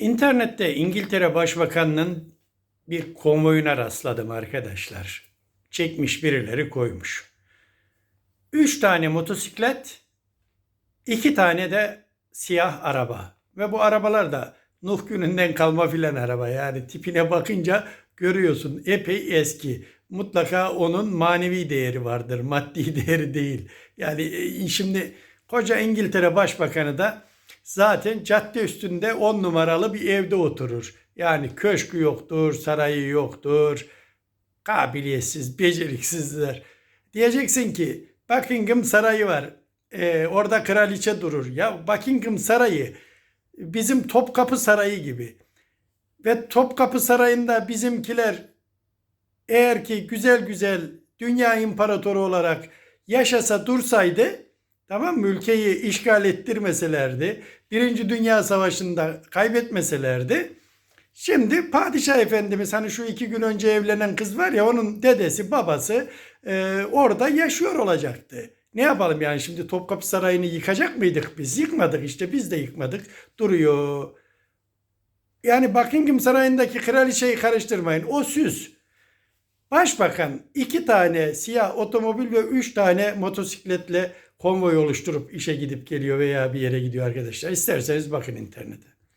İnternette İngiltere Başbakanı'nın bir konvoyuna rastladım arkadaşlar. Çekmiş birileri koymuş. Üç tane motosiklet, iki tane de siyah araba. Ve bu arabalar da Nuh gününden kalma filan araba. Yani tipine bakınca görüyorsun epey eski. Mutlaka onun manevi değeri vardır. Maddi değeri değil. Yani e, şimdi koca İngiltere Başbakanı da zaten cadde üstünde 10 numaralı bir evde oturur. Yani köşkü yoktur, sarayı yoktur. Kabiliyetsiz, beceriksizler. Diyeceksin ki Buckingham Sarayı var. Ee, orada kraliçe durur. Ya Buckingham Sarayı bizim Topkapı Sarayı gibi. Ve Topkapı Sarayı'nda bizimkiler eğer ki güzel güzel dünya imparatoru olarak yaşasa dursaydı tamam mı ülkeyi işgal ettirmeselerdi Birinci Dünya Savaşı'nda kaybetmeselerdi şimdi padişah efendimiz hani şu iki gün önce evlenen kız var ya onun dedesi babası e, orada yaşıyor olacaktı. Ne yapalım yani şimdi Topkapı Sarayı'nı yıkacak mıydık biz? Yıkmadık işte biz de yıkmadık. Duruyor. Yani Buckingham Sarayı'ndaki kraliçeyi karıştırmayın. O süs. Başbakan iki tane siyah otomobil ve üç tane motosikletle konvoy oluşturup işe gidip geliyor veya bir yere gidiyor arkadaşlar. İsterseniz bakın internete.